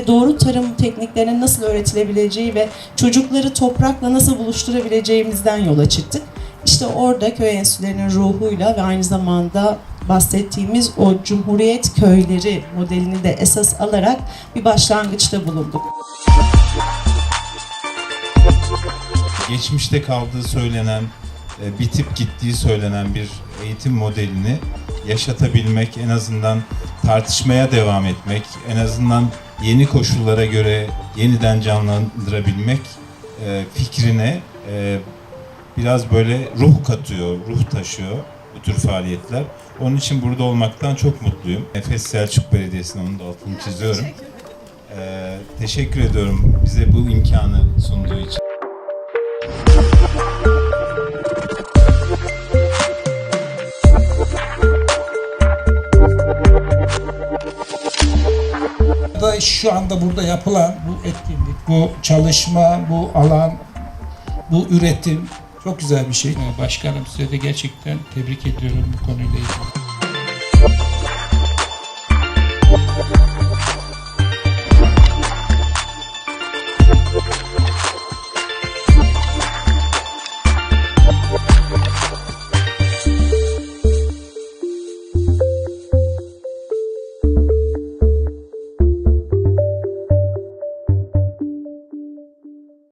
ve doğru tarım tekniklerinin nasıl öğretilebileceği ve çocukları toprakla nasıl buluşturabileceğimizden yola çıktık. İşte orada köy enstitülerinin ruhuyla ve aynı zamanda bahsettiğimiz o Cumhuriyet köyleri modelini de esas alarak bir başlangıçta bulunduk. geçmişte kaldığı söylenen, e, bitip gittiği söylenen bir eğitim modelini yaşatabilmek, en azından tartışmaya devam etmek, en azından yeni koşullara göre yeniden canlandırabilmek e, fikrine e, biraz böyle ruh katıyor, ruh taşıyor bu tür faaliyetler. Onun için burada olmaktan çok mutluyum. Efes Selçuk Belediyesi'ne onun da altını çiziyorum. E, teşekkür ediyorum bize bu imkanı sunduğu için. dünyada şu anda burada yapılan bu etkinlik, bu çalışma, bu alan, bu üretim çok güzel bir şey. Başkanım size de gerçekten tebrik ediyorum bu konuyla ilgili.